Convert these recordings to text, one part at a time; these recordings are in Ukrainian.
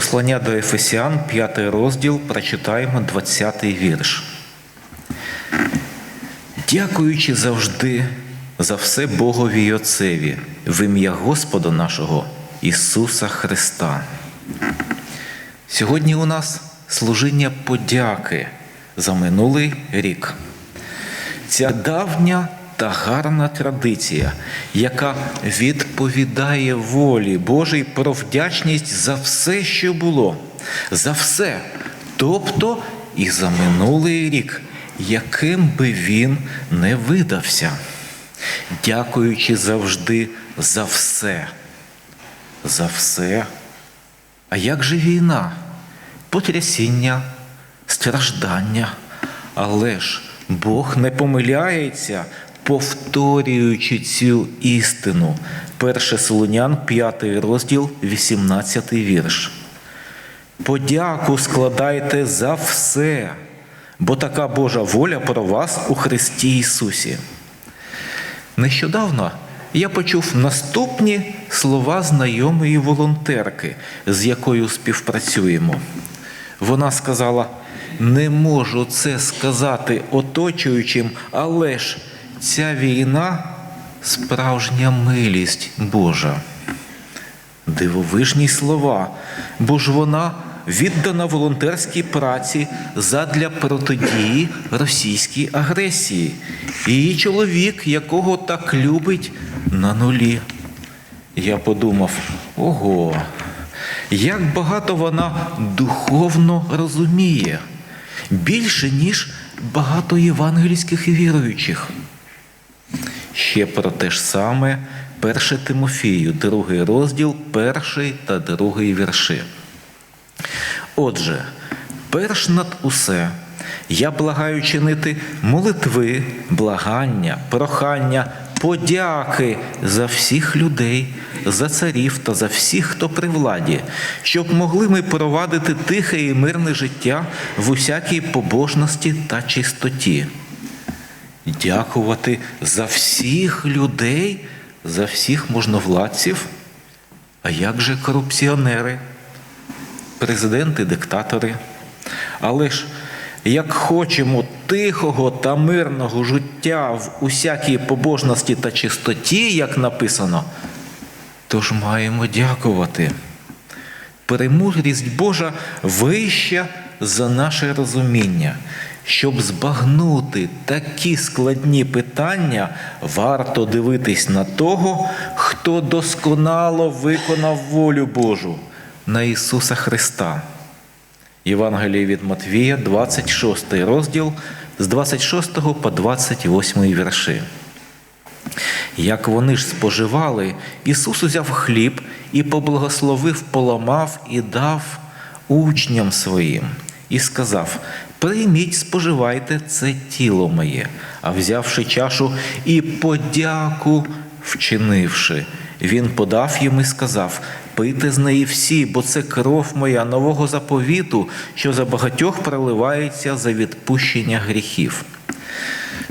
Послання до Ефесіан, 5 розділ, прочитаємо 20 вірш. Дякуючи завжди за все Богові й Отцеві, в ім'я Господа нашого Ісуса Христа. Сьогодні у нас служіння подяки за минулий рік. Ця давня та гарна традиція, яка відповідає волі Божій про вдячність за все, що було, за все, тобто і за минулий рік, яким би він не видався, дякуючи завжди за все. За все. А як же війна? Потрясіння, страждання. Але ж Бог не помиляється, повторюючи цю істину. Перше Солонян, 5 розділ, 18 вірш. Подяку складайте за все, бо така Божа воля про вас у Христі Ісусі. Нещодавно я почув наступні слова знайомої волонтерки, з якою співпрацюємо. Вона сказала: не можу це сказати оточуючим, але ж ця війна справжня милість Божа. Дивовижні слова, бо ж вона віддана волонтерській праці задля протидії російській агресії. Її чоловік, якого так любить, на нулі. Я подумав: ого, як багато вона духовно розуміє, більше, ніж багато євангельських віруючих. Ще про те ж саме 1 Тимофію, другий розділ, перший та другий вірші. Отже, перш над усе, я благаю чинити молитви, благання, прохання, подяки за всіх людей, за царів та за всіх, хто при владі, щоб могли ми провадити тихе і мирне життя в усякій побожності та чистоті. Дякувати за всіх людей, за всіх можновладців. А як же корупціонери? президенти, диктатори. Але ж як хочемо тихого та мирного життя в усякій побожності та чистоті, як написано, то ж маємо дякувати. Перемудрість Божа вища за наше розуміння. Щоб збагнути такі складні питання, варто дивитись на того, хто досконало виконав волю Божу на Ісуса Христа. Євангеліє від Матвія, 26 розділ з 26 по 28 вірші. Як вони ж споживали, Ісус узяв хліб і поблагословив, поламав і дав учням своїм, і сказав: Прийміть, споживайте це тіло моє, а взявши чашу і подяку вчинивши, він подав їм і сказав: Пийте з неї всі, бо це кров моя нового заповіту, що за багатьох проливається за відпущення гріхів.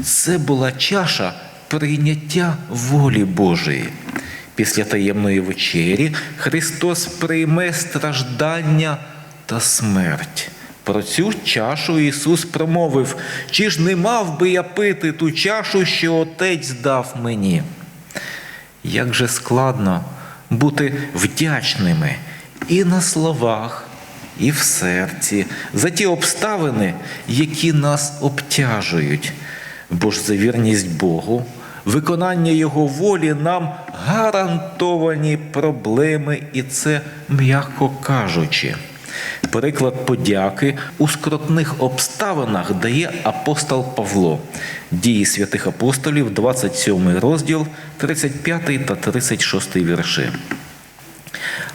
Це була чаша прийняття волі Божої. Після таємної вечері Христос прийме страждання та смерть. Про цю чашу Ісус промовив: чи ж не мав би я пити ту чашу, що Отець дав мені? Як же складно бути вдячними і на словах, і в серці за ті обставини, які нас обтяжують, бо ж за вірність Богу, виконання Його волі нам гарантовані проблеми, і це м'яко кажучи. Приклад подяки у скрутних обставинах дає апостол Павло, дії святих апостолів, 27 розділ, 35 та 36 вірші.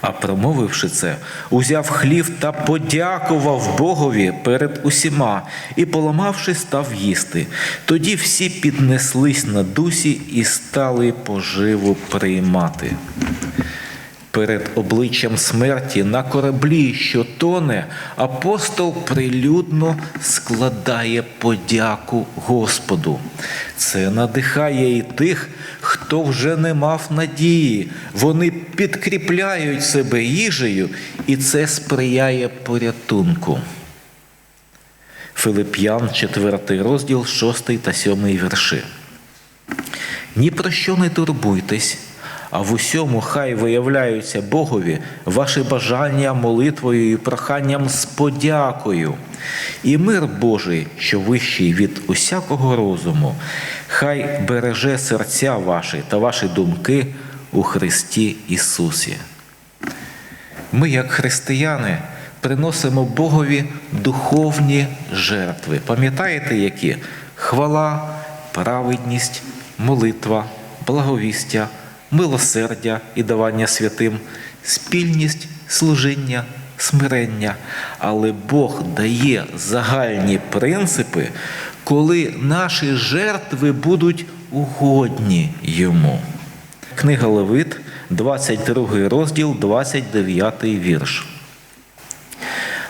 А промовивши це, узяв хлів та подякував Богові перед усіма і, поламавши, став їсти. Тоді всі піднеслись на дусі і стали поживу приймати. Перед обличчям смерті на кораблі, що тоне, апостол прилюдно складає подяку Господу. Це надихає і тих, хто вже не мав надії. Вони підкріпляють себе їжею, і це сприяє порятунку. Филип'ян, 4 розділ, 6 та 7 вірши. Ні про що не турбуйтесь, а в усьому хай виявляються Богові ваші бажання молитвою і проханням з подякою. І мир Божий, що вищий від усякого розуму, хай береже серця ваші та ваші думки у Христі Ісусі. Ми, як християни, приносимо Богові духовні жертви. Пам'ятаєте, які? Хвала, праведність, молитва, благовістя, милосердя і давання святим, спільність, служіння, смирення. Але Бог дає загальні принципи, коли наші жертви будуть угодні йому. Книга Левит, 22 розділ, 29 вірш.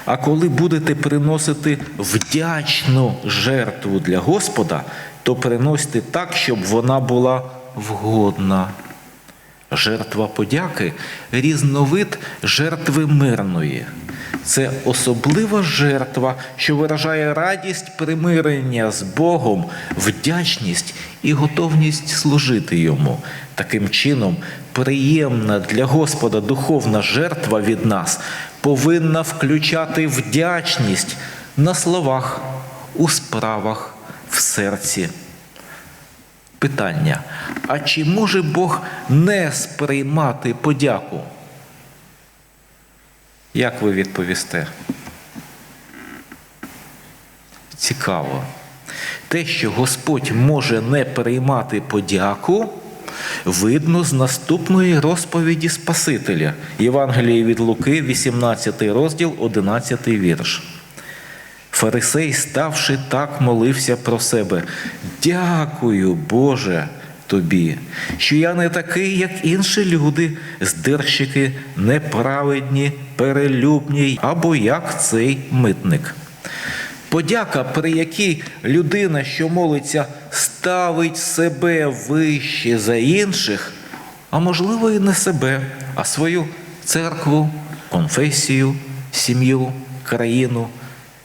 А коли будете приносити вдячну жертву для Господа, то приносьте так, щоб вона була вгодна. Жертва подяки різновид жертви мирної. Це особлива жертва, що виражає радість примирення з Богом, вдячність і готовність служити йому. Таким чином, приємна для Господа духовна жертва від нас повинна включати вдячність на словах, у справах, в серці. Питання: а чи може Бог не сприймати подяку? Як ви відповісте? Цікаво. Те, що Господь може не приймати подяку, видно з наступної розповіді Спасителя Євангелії від Луки, 18 розділ, 11 вірш. Фарисей, ставши так, молився про себе. Дякую, Боже, тобі, що я не такий, як інші люди, здирщики, неправедні, перелюбні, або як цей митник. Подяка, при якій людина, що молиться, ставить себе вище за інших, а можливо, і не себе, а свою церкву, конфесію, сім'ю, країну,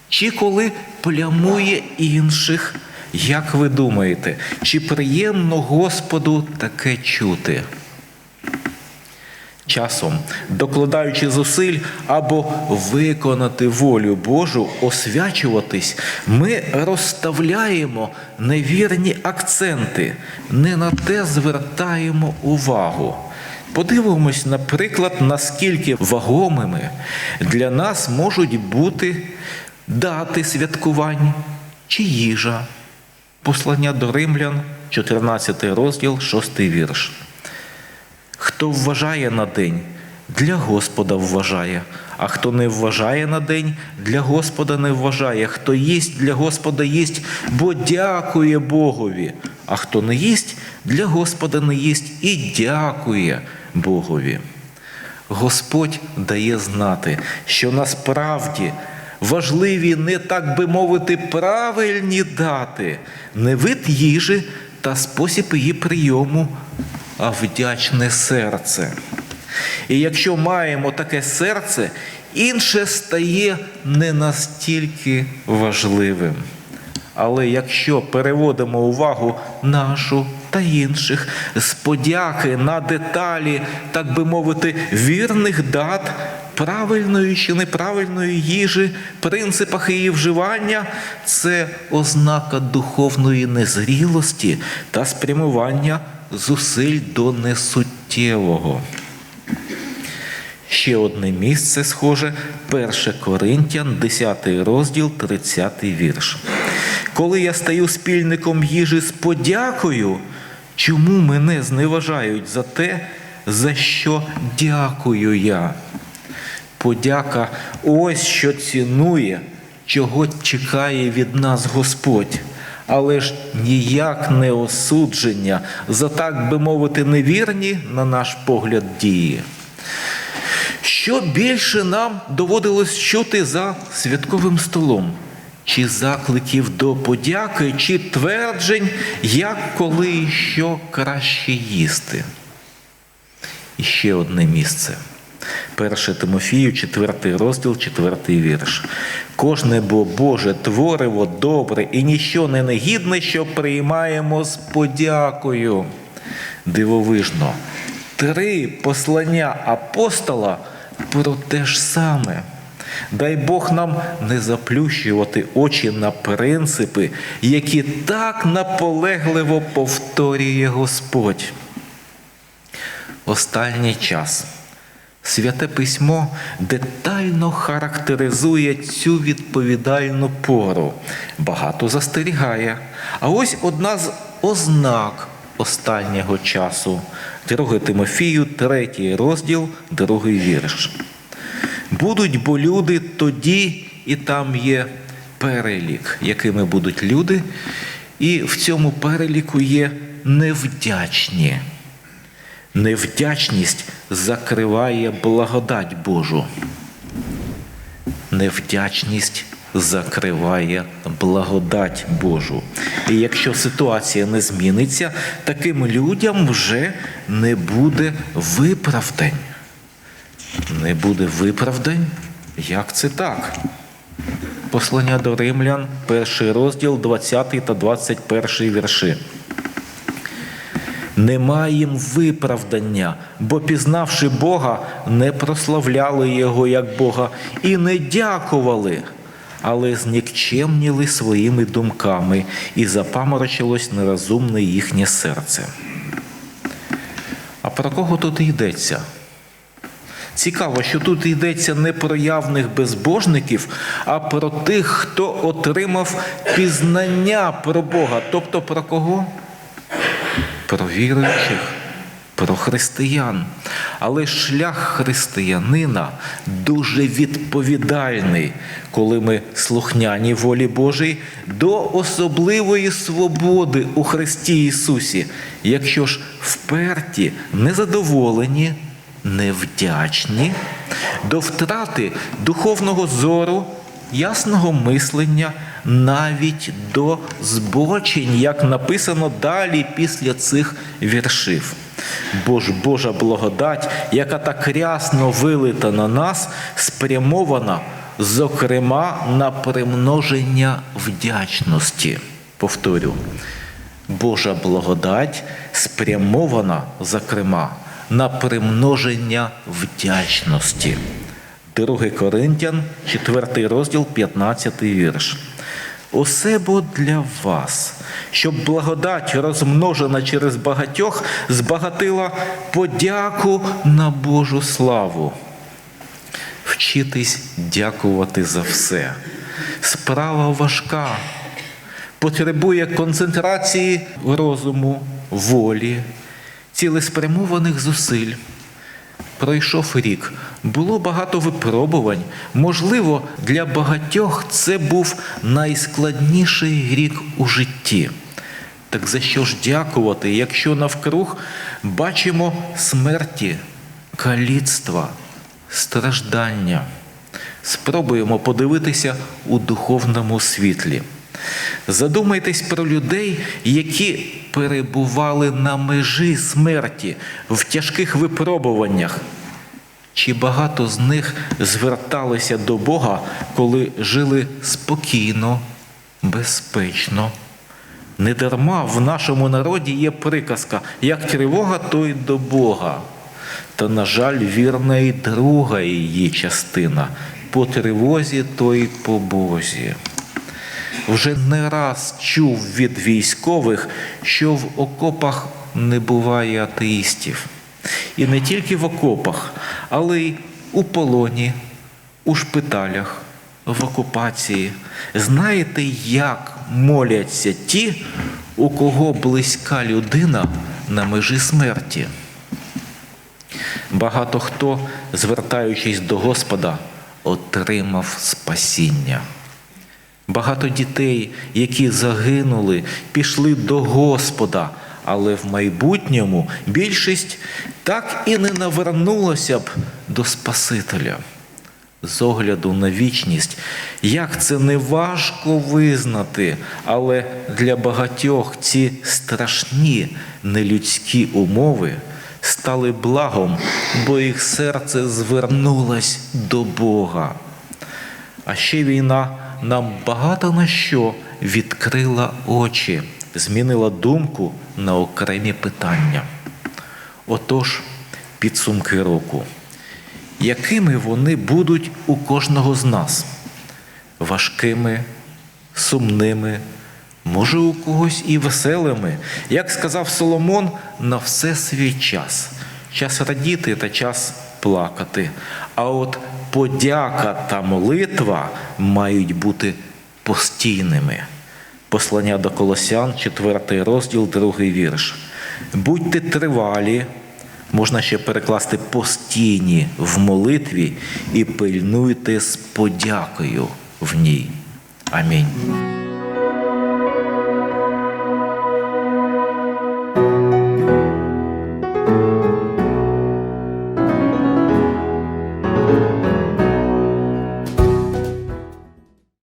чи коли плямує інших, як ви думаєте, чи приємно Господу таке чути? Часом, докладаючи зусиль або виконати волю Божу, освячуватись, ми розставляємо невірні акценти, не на те звертаємо увагу. Подивимось, наприклад, наскільки вагомими для нас можуть бути дати святкувань чи їжа. Послання до римлян, 14 розділ, 6 вірш. Хто вважає на день, для Господа вважає, а хто не вважає на день, для Господа не вважає. Хто їсть, для Господа їсть, бо дякує Богові, а хто не їсть, для Господа не їсть і дякує Богові. Господь дає знати, що насправді важливі не так би мовити правильні дати, не вид їжі та спосіб її прийому, а вдячне серце. І якщо маємо таке серце, інше стає не настільки важливим. Але якщо переводимо увагу нашу та інших з подяки на деталі, так би мовити, вірних дат, правильної чи неправильної їжі, принципах її вживання, це ознака духовної незрілості та спрямування зусиль до несуттєвого. Ще одне місце схоже, 1 Коринтян, 10 розділ, 30 вірш. Коли я стаю спільником їжі з подякою, чому мене зневажають за те, за що дякую я? Подяка ось що цінує, чого чекає від нас Господь. Але ж ніяк не осудження за так би мовити невірні, на наш погляд, дії. Що більше нам доводилось чути за святковим столом? Чи закликів до подяки, чи тверджень, як коли і що краще їсти? І ще одне місце. 1 Тимофію, 4 розділ, 4 вірш. Кожне бо Боже твориво добре і ніщо не негідне, що приймаємо з подякою. Дивовижно, три послання апостола про те ж саме. Дай Бог нам не заплющувати очі на принципи, які так наполегливо повторює Господь. Останній час. Святе письмо детально характеризує цю відповідальну пору, багато застерігає. А ось одна з ознак останнього часу 2 Тимофію, 3 розділ, 2 вірш. Будуть бо люди тоді, і там є перелік, якими будуть люди, і в цьому переліку є невдячні. Невдячність закриває благодать Божу. Невдячність закриває благодать Божу. І якщо ситуація не зміниться, таким людям вже не буде виправдань. Не буде виправдань? Як це так? Послання до римлян, перший розділ, 20 та 21 вірші. Нема їм виправдання, бо пізнавши Бога, не прославляли Його як Бога і не дякували, але знікчемніли своїми думками, і запаморочилось нерозумне їхнє серце. А про кого тут йдеться? Цікаво, що тут йдеться не про явних безбожників, а про тих, хто отримав пізнання про Бога. Тобто про кого? Про віруючих, про християн. Але шлях християнина дуже відповідальний, коли ми слухняні волі Божій до особливої свободи у Христі Ісусі. Якщо ж вперті, незадоволені, невдячні, до втрати духовного зору, ясного мислення, навіть до збочень, як написано далі після цих віршів. Бо ж Божа благодать, яка так рясно вилита на нас, спрямована, зокрема, на примноження вдячності. Повторю, Божа благодать спрямована, зокрема, на примноження вдячності. 2 Коринтян, 4 розділ, 15 вірш. Усе бо для вас, щоб благодать, розмножена через багатьох, збагатила подяку на Божу славу. Вчитись дякувати за все. Справа важка, потребує концентрації розуму, волі, цілеспрямованих зусиль. Пройшов рік, було багато випробувань. Можливо, для багатьох це був найскладніший рік у житті. Так за що ж дякувати, якщо навкруг бачимо смерті, каліцтва, страждання? Спробуємо подивитися у духовному світлі. Задумайтесь про людей, які перебували на межі смерті в тяжких випробуваннях. Чи багато з них зверталися до Бога, коли жили спокійно, безпечно? Недарма в нашому народі є приказка як тривога, то й до Бога. Та, на жаль, вірна і друга її частина по тривозі, то й по Бозі вже не раз чув від військових, що в окопах не буває атеїстів. І не тільки в окопах, але й у полоні, у шпиталях, в окупації. Знаєте, як моляться ті, у кого близька людина на межі смерті? Багато хто, звертаючись до Господа, отримав спасіння. Багато дітей, які загинули, пішли до Господа, але в майбутньому більшість так і не навернулася б до Спасителя. З огляду на вічність, як це не важко визнати, але для багатьох ці страшні нелюдські умови стали благом, бо їх серце звернулось до Бога. А ще війна нам багато на що відкрила очі, змінила думку на окремі питання. Отож, підсумки року. Якими вони будуть у кожного з нас? Важкими, сумними, може, у когось і веселими. Як сказав Соломон, на все свій час. Час радіти та час плакати. А от подяка та молитва мають бути постійними. Послання до Колосян, 4 розділ, 2 вірш. Будьте тривалі, можна ще перекласти постійні в молитві і пильнуйте з подякою в ній. Амінь.